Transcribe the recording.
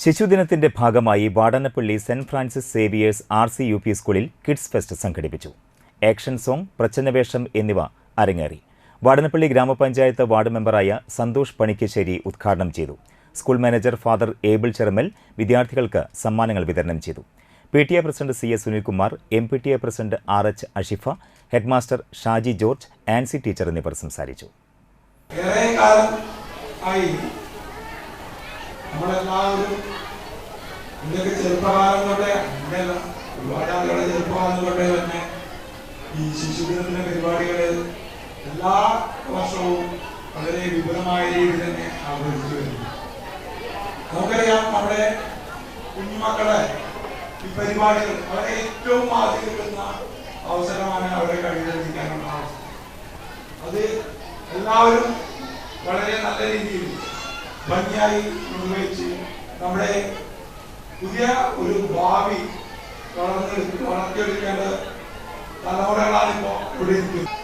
ശിശുദിനത്തിന്റെ ഭാഗമായി Vadanappally saint Francis Xavier's R C U P സ്കൂളിൽ kids fest സംഘടിപ്പിച്ചു. Action song പ്രച്ഛന്നവേഷം എന്നിവ അരങ്ങേറി. വാടനപ്പള്ളി ഗ്രാമപഞ്ചായത്ത് വാർഡ് മെമ്പറായ സന്തോഷ് പണിക്കശ്ശേരി ഉദ്ഘാടനം ചെയ്തു. School manager father Abel Cheramal വിദ്യാർത്ഥികൾക്ക് സമ്മാനങ്ങൾ വിതരണം ചെയ്തു. P T A president C S Sunilkumar M P T A president R H Ashifa headmaster Shaji George Ancy teacher എന്നിവർ സംസാരിച്ചു. നമ്മളെല്ലാവരും ഇന്ത്യയ്ക്ക് ചെറുപ്പകാലം തൊട്ടേ അങ്ങനെയല്ല ഒരുപാട് ആളുകളെ ചെറുപ്പകാലം തൊട്ടേ തന്നെ ഈ ശിശുദിനത്തിന്റെ പരിപാടികൾ എല്ലാ വർഷവും വളരെ വിപുലമായ രീതിയിൽ തന്നെ ആഘോഷിച്ചു വരുന്നു. നമുക്കറിയാം നമ്മുടെ കുഞ്ഞുമക്കളെ ഈ പരിപാടികൾ അവരെ ഏറ്റവും ആദ്യം കിട്ടുന്ന അവസരമാണ് അവരെ കഴിവിലെത്തിക്കാനുള്ള അവസരം. അത് എല്ലാവരും വളരെ നല്ല രീതിയിൽ ഭംഗിയായി നിർവഹിച്ച് നമ്മുടെ പുതിയ ഒരു ഭാവി വളർന്ന് വളർത്തിയെടുക്കേണ്ട തലമുറകളാണ് ഇപ്പോൾ ഇവിടെ ഇരിക്കുന്നത്.